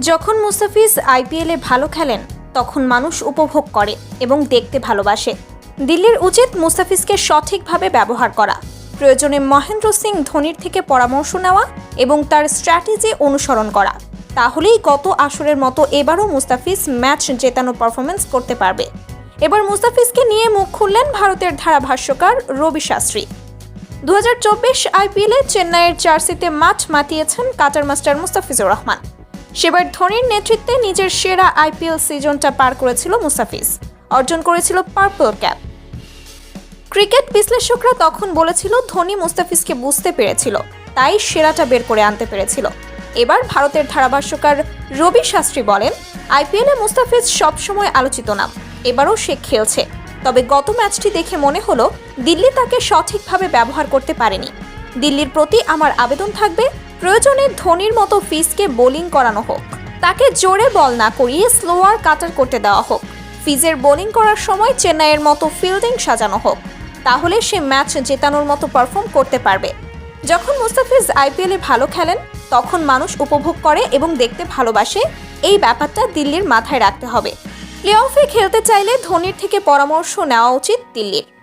যখন মুস্তাফিজ আইপিএলে ভালো খেলেন, তখন মানুষ উপভোগ করে এবং দেখতে ভালোবাসে। দিল্লির উচিত মুস্তাফিজকে সঠিকভাবে ব্যবহার করা। প্রয়োজনে মহেন্দ্র সিং ধোনির থেকে পরামর্শ নেওয়া এবং তার স্ট্র্যাটেজি অনুসরণ করা। তাহলেই গত আসরের মতো এবারও মুস্তাফিজ ম্যাচ জেতানো পারফরমেন্স করতে পারবে। এবার মুস্তাফিজকে নিয়ে মুখ খুললেন ভারতের ধারাভাষ্যকার রবি শাস্ত্রী। দু হাজার চব্বিশ আইপিএলে চেন্নাইয়ের জার্সিতে মাঠ মাতিয়েছেন কাটার মাস্টার মুস্তাফিজুর রহমান। সেবার ধোনির নেতৃত্বে নিজের সেরা আইপিএল সিজনটা পার করেছিল মুস্তাফিজ। অর্জন করেছিল পার্পল ক্যাপ ক্রিকেট বিশ্লেষকরা তখন বলেছিল, ধোনি মুস্তাফিজকে বুঝতে পেরেছিল, তাই সেরাটা বের করে আনতে পেরেছিল। এবার ভারতের ধারাভাষ্যকার রবি শাস্ত্রী বলেন, আইপিএলে মুস্তাফিজ সবসময় আলোচিত নাম এবারও সে খেলছে। তবে গত ম্যাচটি দেখে মনে হলো, দিল্লি তাকে সঠিকভাবে ব্যবহার করতে পারেনি। দিল্লির প্রতি আমার আবেদন থাকবে প্রয়োজনে ধোনির মতো ফিজকে বোলিং করানো হোক। তাকে জোরে বল না করিয়ে স্লোয়ার কাটার করতে দেওয়া হোক। ফিজের বোলিং করার সময় চেন্নাইয়ের মতো ফিল্ডিং সাজানো হোক। তাহলে সে ম্যাচ জেতানোর মতো পারফর্ম করতে পারবে। যখন মুস্তাফিজ আইপিএলে ভালো খেলেন, তখন মানুষ উপভোগ করে এবং দেখতে ভালোবাসে। এই ব্যাপারটা দিল্লির মাথায় রাখতে হবে। প্লে অফে খেলতে চাইলে ধোনির থেকে পরামর্শ নেওয়া উচিত দিল্লির।